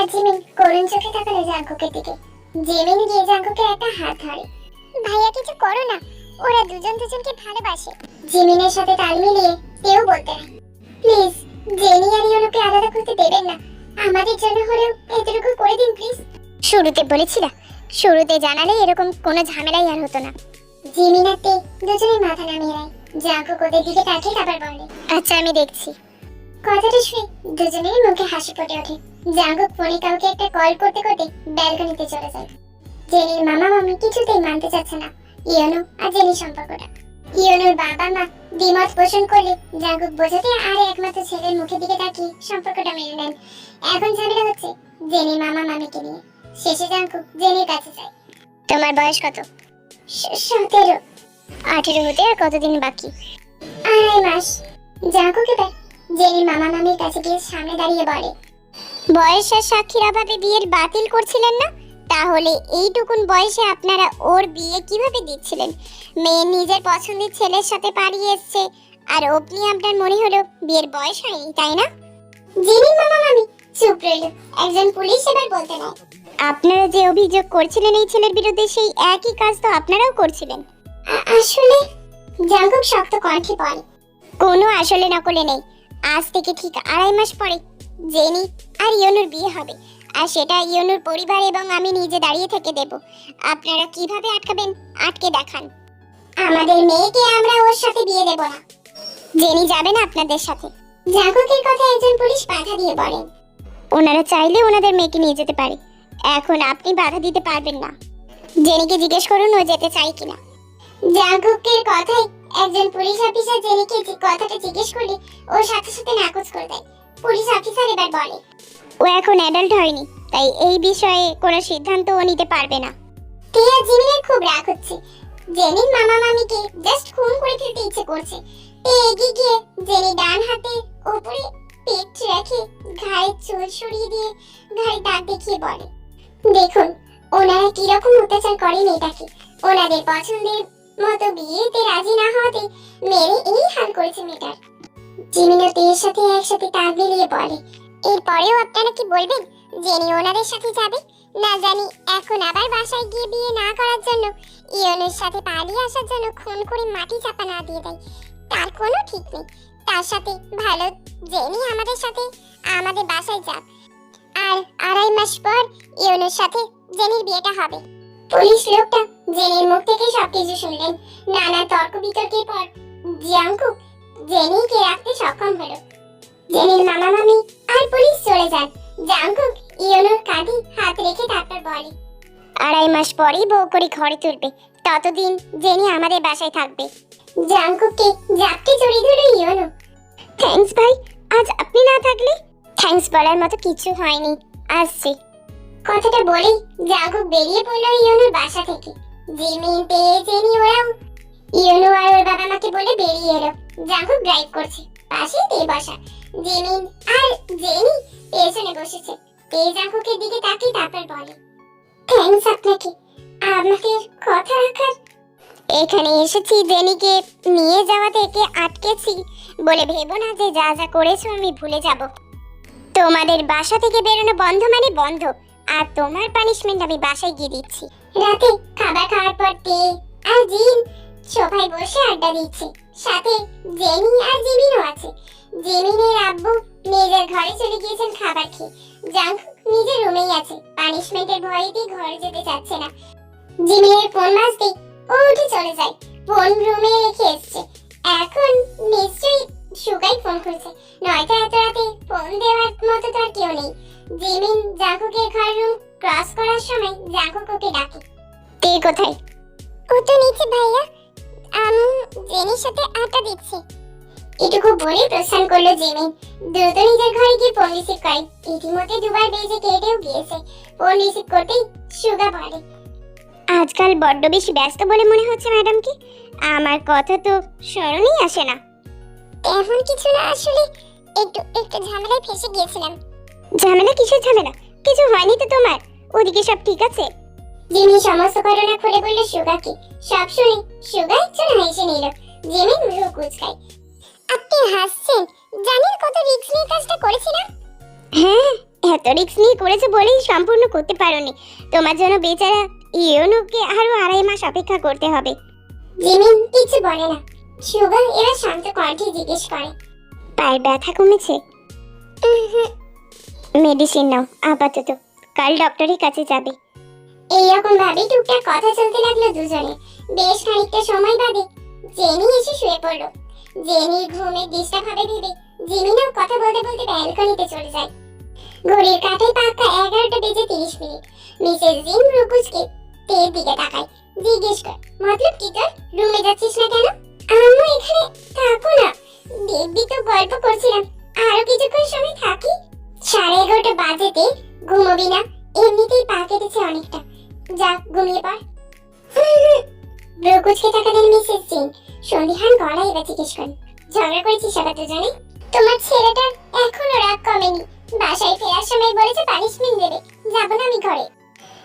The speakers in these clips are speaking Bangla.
আর জিমিন করুণ চোখে তাকালো জাঙ্কুকের দিকে। জিমিন গিয়ে জাঙ্কুকের একটা হাত ধরে। ভাইয়া, কিছু করো না। ওরা দুজন দুজনকে ভালোবাসে। জিমিনের সাথে তাল মিলিয়ে কেউ বলতে প্লিজ, জেনি আর আলাদা করতে দেবেন না। আমাদের জন্য হলেও এতটুকু করে দিন, প্লিজ। শুরুতে বলেছিলা। শুরুতে জানালে এরকম কোনো ঝামেলাই আর হতো না। জিমিনাতে দুজনেই মাথা নামিয়ে নেয়। জাঙ্কুক ওদের দিকে তাকিয়ে তারপর বলে আচ্ছা আমি দেখছি। কথাটা শুনে দুজনেরই মুখে হাসি ফুটে ওঠে। জাঙ্কুক ফোনে কাউকে একটা কল করতে করতে ব্যালকনিতে চলে যায়। জেনির মামা মামি কিছুতেই মানতে চাচ্ছে না ইয়োনো আর জেনির সম্পর্কটা। ইয়োনোর বাবা মা দ্বিমত পোষণ করলে জাঙ্কুক বোঝাতে আর একমাত্র ছেলের মুখের দিকে তাকিয়ে সম্পর্কটা মেনে নেন। এখন ঝামেলা হচ্ছে জেনির মামা মামিকে নিয়ে। শেষে জাঙ্কুক জেনির কাছে যায়। তোমার বয়স কত? সতেরো। আঠেরো হতে আর কতদিন বাকি? আড়াই মাস। জাঙ্কুক এবার জেনির মামা মামির কাছে গিয়ে সামনে দাঁড়িয়ে বলে বয়স আর সাক্ষীর অভাবে বিয়ের বাতিল করছিলেন না? তাহলে এইটুকুন বয়সে আপনারা ওর বিয়ে কীভাবে দিচ্ছিলেন? মেয়ে নিজের পছন্দের ছেলের সাথে পালিয়ে এসছে। আর অগ্নি আপনার মনে হলো বিয়ের বয়স হয়নি, তাই না? জিনির মামা, মামি, চুপ রইল। একজন পুলিশ এবার বলতে নাই আপনারা যে অভিযোগ করছিলেন এই ছেলের বিরুদ্ধে, সেই একই কাজ তো আপনারাও করছিলেন? আসলে? জাঙ্কুক শক্ত কণ্ঠে বলে, কোনো আসলে নকলে নেই। আজ থেকে ঠিক আড়াই মাস পরে, জেনি আর ইয়নুর বিয়ে হবে। আর সেটা ইয়নুর পরিবার এবং আমি নিজে দাঁড়িয়ে থেকে দেব। আপনারা কীভাবে আটকাবেন? আটকে দেখান। আমাদের মেয়েকে আমরা ওর সাথে বিয়ে দেব না। জেনি যাবে না আপনাদের সাথে। জাগকের কথা একজন পুলিশ বাধা দিয়ে বলেন ওনারা চাইলে ওনাদের মেয়েকে নিয়ে যেতে পারে। এখন আপনি বাধা দিতে পারবেন না। জেনিকে জিজ্ঞেস করুন ও যেতে চাই কিনা। জাগকের কথাই একজন পুলিশ অফিসার জেনিকে কথাটা জিজ্ঞেস করলে ওর সাথে সাথে নাকচ করে দেয়। পুলিশ অফিসার এবার বলে ও এখন অ্যাডাল্ট হয়নি, তাই এই বিষয়ে কোনো সিদ্ধান্ত ও নিতে পারবে না। টিয়া জিমিনের খুব রাগ হচ্ছে। জেনির মামা মামিকে জাস্ট খুন করে ফেলতে ইচ্ছে করছে। তে এগিয়ে গিয়ে জেনি ডান হাতে উপরে পেট রেখে ঘাড়ে চুল সরিয়ে দিয়ে ঘাড়ে দাগ দেখিয়ে বলে, দেখুন, ওনারা কীরকম অত্যাচার করেন এটাকে। ওনাদের পছন্দের মতো বিয়েতে রাজি না হওয়াতে মেরে এই হাল করেছে মেয়েটার। জিমিনা তেয়ের সাথে একসাথে তাল মিলিয়ে বলে এরপরেও আপনারা কি বলবেন? জেনি ওনাদের সাথে যাবে। না জানি এখন আবার বাসায় গিয়ে বিয়ে না করার জন্য, ইয়নের সাথে পালিয়ে আসার জন্য খুন করে মাটি চাপা না দিয়ে দেয়। তার কোনো ঠিক নেই। তার সাথে ভালো জেনি আমাদের সাথে, আমাদের বাসায় যাক। আর আড়াই মাস পর ইয়নের সাথে জেনির বিয়েটা হবে। পুলিশ লোকটা জেনির মুখ থেকে সবকিছু শুনলেন। নানা তর্ক বিতর্কের পর জিয়াংকুক জেনিকে রাখতে সক্ষম হলো। জেনির মামা মামি আর পুলিশ চলে যান। জাংকুক, ইয়োনোর কাঁধে হাত রেখে তারপর বলে, আড়াই মাস পরেই বউ করে ঘরে তুলবে। ততদিন জেনি আমাদের বাসায় থাকবে। জাংকুককে জাপটে জড়িয়ে ধরে ইয়োনো, থ্যাঙ্কস ভাই, আজ আপনি না থাকলে? থ্যাঙ্কস বলার মতো কিছু হয়নি, আসছি। কথাটা বলেই জাংকুক বেরিয়ে পড়ল ইয়োনোর বাসা থেকে। জিমি পেয়ে জেনি ওরাও ইয়োনো আর ওর বাবা মাকে বলে বেরিয়ে এলো। জাংকুক ড্রাইভ করছে, পাশেই তে বসা। জিমিন আর জেনি পেছনে বসেছে। তে জাঙ্কুকের দিকে তাকিয়ে তারপর বলে থ্যাঙ্কস আপনাকে। আমাকে কথা রাখার এখানে এসেছি জেনিকে নিয়ে যাওয়া থেকে আটকেছি। বলে ভেবো না যে যা যা করেছ আমি ভুলে যাব। তোমাদের বাসা থেকে বেরোনো বন্ধ মানে বন্ধ, আর তোমার পানিশমেন্ট আমি বাসায় গিয়ে দিচ্ছি। রাতে খাবার খাওয়ার পর তে আর জিন সোফায় বসে আড্ডা দিচ্ছে। সাথে জেনি আর জিমিনও আছে। জেমিনের আব্বু নিজের ঘরে চলে গিয়েছেন খাবার খেয়ে। জাঙ্কুক নিজের রুমেই আছে। পানিশমেন্টের ভয়েতে ঘরে যেতে চাচ্ছে না। জিমিনের ফোন বাজতে ও উঠে চলে যায়। ফোন রুমে রেখে এসছে? এখন নিশ্চয়ই সুগাই ফোন করছে। নয়তো এত রাতে ফোন দেওয়ার মতো তো আর কেউ নেই। জিমিন জাঙ্কুকের ঘর রুম ক্রস করার সময় জাঙ্কুক ওকে ডাকে। তে কোথায়? ও তো নিচে ভাইয়া। আমি জেনির সাথে আটা দিচ্ছি। এটুকু বলে প্রস্থান করল জিমি দ্রুত নিজের ঘরে গিয়ে ফোন রিসিভ করে ইতিমধ্যে দুবার বেজে কেটেও গিয়েছে। ফোন রিসিভ করতেই সুগা বলে আজকাল বড্ড বেশি ব্যস্ত বলে মনে হচ্ছে ম্যাডাম কি আমার কথা তো স্মরণেই আসে না। তেমন কিছু না আসলে একটু একটু ঝামেলায় ফেসে গিয়েছিলাম। ঝামেলা কিসের ঝামেলা? কিছু হয়নি তো তোমার? ওদিকে সব ঠিক আছে? জিমি সমস্ত ঘটনা খুলে বলল সুগাকে। সব শুনে সুগা একজন হেসে নিল। জিমি ভ্রু কুচকায়। আপনি হাসছেন। জানেন কত রিস্ক নিয়ে কাজটা করেছিলাম? হ্যাঁ এত রিস্ক নিয়ে করেছ বলেই সম্পূর্ণ করতে পারোনি। তোমার জন্য বেচারা ইয়োনোকে আরও আড়াই মাস অপেক্ষা করতে হবে। জিমিন কিছু বলে না। শুভ এবার শান্ত কণ্ঠে জিজ্ঞেস করে। পায়ের ব্যথা কমেছে? মেডিসিন নাও আপাতত। কাল ডক্টরের কাছে যাবে। এইরকম ভাবে টুকটাক কথা চলতে লাগল দুজনে। বেশ খানিকটা সময় বাদে জেনি এসে শুয়ে পড়ল। জেনির ঘুমে ডিস্টার্ব হবে ভেবে জিমিনও কথা বলতে বলতে ব্যালকনিতে চলে যায়। ঘড়ির কাঁটায় পাক্কা এগারোটা বেজে তিরিশ মিনিট। মিসেস জিম রুকুজকে তের দিকে তাকায়। জিজ্ঞেস কর, মতলব কি তোর? রুমে যাচ্ছিস না কেন? আম্মু এখানে থাকো না। দিব্যি তো গল্প করছিলাম। আরও কিছুক্ষণ সময় থাকি? সাড়ে এগারোটা বাজেতে ঘুমোবি না। এমনিতেই পা কেটেছে অনেকটা। যা, ঘুমিয়ে পড়। ব্রকুচকে টাকা দেন মিসেস সিং সন্ধিহান গলায় এবার জিজ্ঞেস করেন ঝগড়া করেছিস আবার দুজনে? তোমার ছেলেটার এখনও রাগ কমেনি। বাসায় ফেরার সময় বলেছে পানিশমেন্ট দেবে। যাব না আমি ঘরে।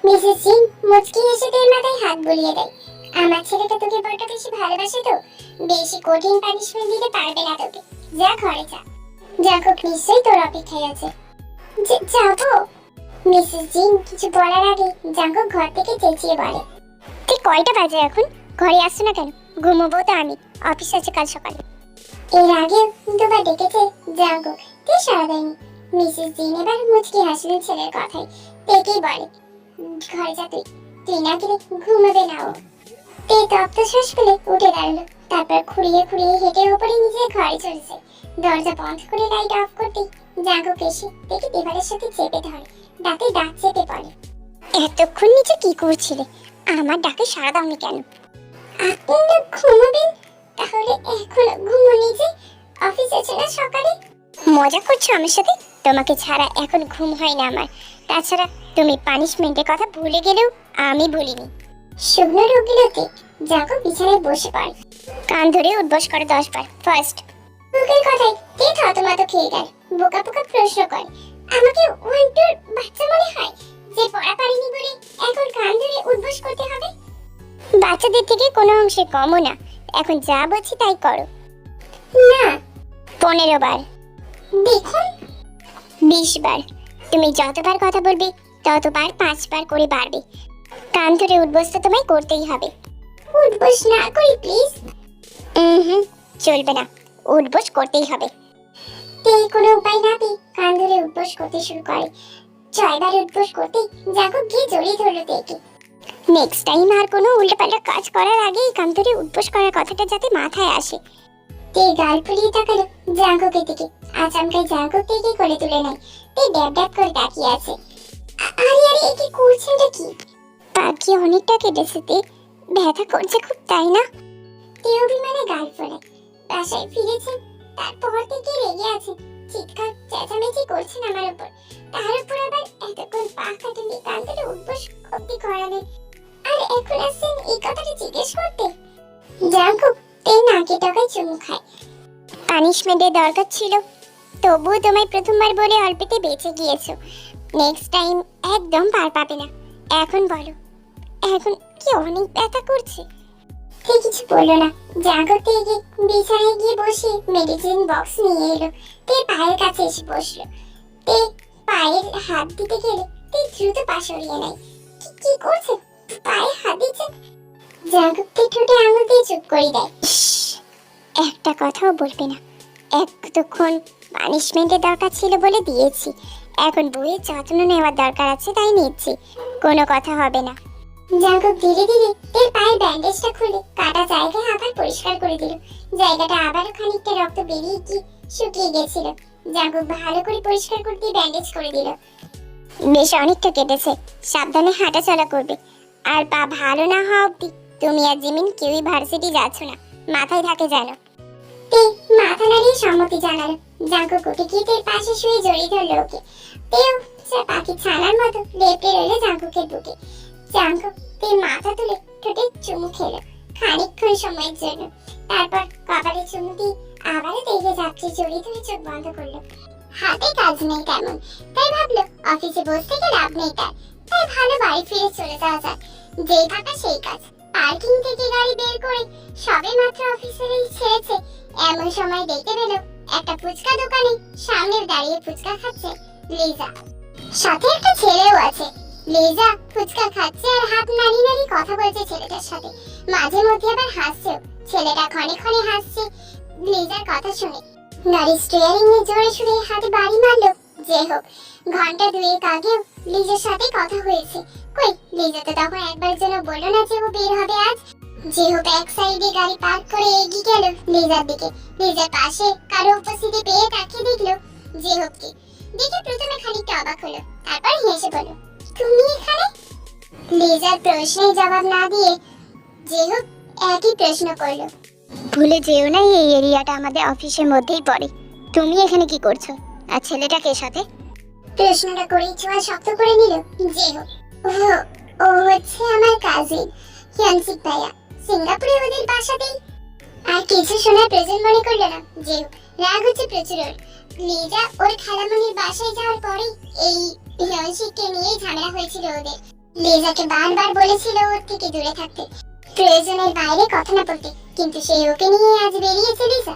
মিসেস সিং মুচকি এসে তের মাথায় হাত বুলিয়ে দেয়, আমার ছেলেটা তোকে বড্ড বেশি ভালোবাসে তো। বেশি কঠিন পানিশমেন্ট দিতে পারবে না তোকে। যা ঘরে যা। জাকব নিশ্চয়ই তোর অপেক্ষায় আছে। যাব? মিসেস জিন কিছু বলার আগে জাঙ্গক ঘর থেকে চেঁচিয়ে বলে ঠিক কয়টা বাজে এখন? ঘরে আসছো না কেন? ঘুমোবো তো আমি অফিস আছে কাল সকালে। এর আগে দুবার ডেকেছে জাঙ্গক তে সাড়া দেয়নি? মিসেস জিন এবার মুচকি হাসলেন ছেলের কথায় তেকেই বলে, ঘরে যা তুই তুই না গেলে ঘুমাবে না ও। তে তপ্ত শ্বাস ফেলে উঠে দাঁড়াল, তারপর খুঁড়িয়ে খুঁড়িয়ে হেঁটে ওপরে নিজের ঘরে চলেছে দরজা বন্ধ করে লাইট অফ করতে জাঙ্গক এসে দেখে দেবালের সাথে চেপে ধরে দাঁতে দাঁত চেপে পড়ে এতক্ষণ নিচে কি করছিলে? আমার ডাকে সাড়া দাওনি কেন? তোমাকে ছাড়া এখন ঘুম হয় না আমার। তাছাড়া তুমি পানিশমেন্টের কথা ভুলে গেলেও আমি ভুলিনি শুকনো জাগো বিছানায় বসে পড়ে। কান ধরে উদ্বোস করে দশ বার। ফার্স্ট মুখের কথায় কে খেয়ে গেল বোকা বোকা প্রশ্ন করে। আমাকে ওয়ান টুর বাচ্চা মনে বাচ্চাদের থেকে কোনো অংশে কমও না। এখন যা বলছি তাই করো। না, পনেরো বার। দেখুন, বিশ বার। তুমি যতবার কথা বলবে, ততবার পাঁচবার করে বাড়বে। কান ধরে উদ্বস্ত তোমায় করতেই হবে। উদ্বোস না করি প্লিজ হুম, চলবে না। উদ্বোস করতেই হবে। তে কোনো উপায় না পেয়ে কান ধরে উদ্বোস করতে শুরু করে। ছয়বার উদ্বোস করতে জাগো গিয়ে জড়িয়ে ধরলো তেকে নেক্সট টাইম আর কোনো উল্টোপাল্টা কাজ করার আগেই কান ধরে উদ্বোস করার কথাটা যাতে মাথায় আসে। তে গাল ফুলিয়ে তাকালো জাঙ্গকের দিকে। আচমকাই জাঙ্গক থেকে করে তুলে নেয়। তে ড্যাব ড্যাব করে তাকিয়ে আছে। আরে আরে, এ কি করছেনটা কি? পা কি অনেকটা কেটেছে তে। ব্যথা করছে খুব, তাই না? তে অভিমানে গাল ফোলে। বাসায় ফিরেছেন, তারপর থেকে রেগে আছে। চিৎকার, চেঁচামেচি করছেন আমার উপর। তার উপর আবার এতক্ষণ পা কাটেনি কান ধরে উঠবস অব্দি করালেন। আর আসছেন এই কথাটা জিজ্ঞেস করতে। জাঙ্গক তে নাকে টাকায় চুমু খায়। পানিশমেন্টের দরকার ছিল। তবুও তোমায় প্রথমবার বলে অল্পেতে বেঁচে গিয়েছো। নেক্সট টাইম একদম পার পাবে না। এখন বলো, এখন কি অনেক ব্যথা করছে? সে কিছু বলল না। জাগতে গিয়ে বিছানায় গিয়ে বসে মেডিসিন বক্স নিয়ে এলো। তে পায়ের কাছে এসে বসল। তে পায়ের হাত দিতে গেলে তে দ্রুত পা সরিয়ে নেয়। কি করছে? পায়ে হাত দিচ্ছে জাগতে ঠোঁটে আঙুল দিয়ে চুপ করে দেয়। একটা কথাও বলবে না। এতক্ষণ পানিশমেন্টের দরকার ছিল বলে দিয়েছি। এখন বইয়ের যত্ন নেওয়ার দরকার আছে তাই নিচ্ছি। কোনো কথা হবে না। জাগক ধীরে ধীরে তের পায়ের ব্যান্ডেজটা খুলে কাটা জায়গায় আবার পরিষ্কার করে দিল। জায়গাটা আবারও খানিকটা রক্ত বেরিয়ে গিয়ে শুকিয়ে গেছিল। জাগক ভালো করে পরিষ্কার করে দিয়ে ব্যান্ডেজ করে দিল। বেশ অনেকটা কেটেছে। সাবধানে হাঁটাচলা করবে। আর পা ভালো না হওয়া অব্দি তুমি আর জিমিন কেউই ভার্সিটি যাচ্ছ না। মাথায় থাকে জানো তে, মাথা নাড়িয়ে সম্মতি জানালো। জাগো কোটে গিয়ে তের পাশে শুয়ে জড়িয়ে ধরলো ওকে তেও সে পাখি ছানার মতো লেপটে রইল জাঙ্কুকের বুকে জাঙ্কুক তে মাথা তুলে ঠোঁটে চুমু খেলো। খানিকক্ষণ সময়ের জন্য। তারপর কপালে চুমু দিয়ে আবারও দেখে যাচ্ছে জড়িয়ে ধরে চোখ বন্ধ করল। হাতে কাজ নেই তেমন। তাই ভাবলো, অফিসে বসে থেকে লাভ নেই তার। তাই ভালো বাড়ি ফিরে চলে যাওয়া যায় যেই ফাঁকা সেই কাজ। পার্কিং থেকে গাড়ি বের করে সবে মাত্র অফিসেরই ছেড়েছে, এমন সময় দেখতে পেল একটা ফুচকা দোকানে সামনে দাঁড়িয়ে ফুচকা খাচ্ছে লিজা। সাথে একটা ছেলেও আছে। লিজা ফুচকা খাচ্ছে আর হাত নাড়ি নাড়ি কথা বলছে ছেলেটার সাথে। মাঝে মধ্যে আবার হাসছেও। ছেলেটা ক্ষণে ক্ষণে হাসছে। লিজার কথা শুনে। গাড়ি স্টিয়ারিং এ জোরে সুরে হাতে বাড়ি মারলো। যে হোক, ঘণ্টা দুয়েক আগেও লিজার সাথে কথা হয়েছে। কই, লিজা তো তখন একবার জন্য বলল না যে ও বের হবে আজ। যে হোক এক সাইডে গাড়ি পার্ক করে এগিয়ে গেল লিজার দিকে। লিজার পাশে কারও উপস্থিতি পেয়ে তাকিয়ে দেখল। যে দেখে প্রথমে খানিকটা অবাক হলো, তারপর হেসে বলল, তুমি এখানে? লিজার প্রশ্নের জবাব না দিয়ে যে হোক একই প্রশ্ন করল, ভুলে যেও না, এই এরিয়াটা আমাদের অফিসের মধ্যেই পড়ে। তুমি এখানে কি করছ? আর ছেলেটাকে সাথে? প্রশ্নটা করেই ছোঁয়া শক্ত করে নিল। যে ও হচ্ছে আমার কাজিন হিয়ানসিক ভাইয়া। সিঙ্গাপুরে ওদের বাসাতেই? আর কিছু শোনার প্রয়োজন মনে করল না। যে রাগ হচ্ছে প্রচুর ওর। লিজা ওর খালামণির বাসায় যাওয়ার পরেই এই হিয়ানসিককে নিয়ে ঝামেলা হয়েছিল ওদের। লিজাকে বারবার বলেছিল ওর থেকে দূরে থাকতে। প্রয়োজনের বাইরে কথা না বলতে। কিন্তু সেই ওকে নিয়ে আজ বেরিয়েছে লিজা।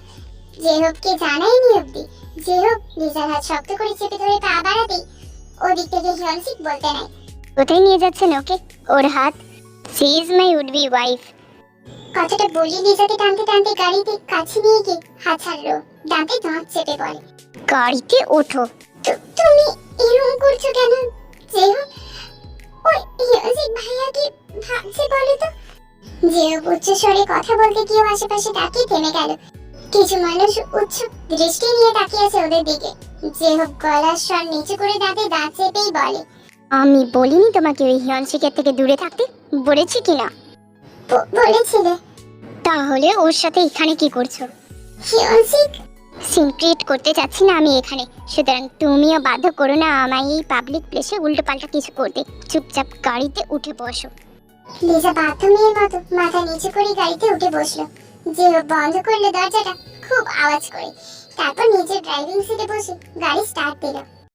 যে হোককে জানায়নি অব্দি যে হোক লিজার হাত শক্ত করে চেপে ধরে পা বাড়াতেই ওদিক থেকে হিয়ানসিক বলতে নাই। কোথায় নিয়ে যাচ্ছেন ওকে? ওর হাত। She is my would be wife কথাটা বলি লিজাকে টানতে টানতে গাড়িতে কাছে নিয়ে গিয়ে হাত ছাড়লো। দাঁতে দাঁত চেপে বলে গাড়িতে ওঠো। "তু- তুমি এরকম করছ কেন? যে হোক ওই হিয়ানসিক ভাইয়া কি ভাবছে বলো তো। যে হোক উচ্চ স্বরে কথা বলতে গিয়েও আশেপাশে তাকিয়ে থেমে গেল। কিছু মানুষ উচ্চ দৃষ্টি নিয়ে তাকিয়ে আছে ওদের দিকে। যে হোক গলার স্বর নিচু করে দাঁতে দাঁত চেপেই বলে আমি বলিনি তোমাকে ওই হিয়নশিকের থেকে দূরে থাকতে। বলেছি কি না? বলেছিলে। তাহলে ওর সাথে এখানে কি করছ? হিয়ানসিক সিন ক্রিয়েট করতে চাচ্ছি না আমি এখানে। সুতরাং তুমিও বাধ্য করো না আমায় এই পাবলিক প্লেসে উল্টো পাল্টা কিছু করতে। চুপচাপ গাড়িতে উঠে বসো। লিজা বাধ্য মেয়ের মতো মাথা নিচু করে গাড়িতে উঠে বসল। যে বন্ধ করল দরজাটা খুব আওয়াজ করে। তারপর নিজের ড্রাইভিং সিটে বসে গাড়ি স্টার্ট দিল।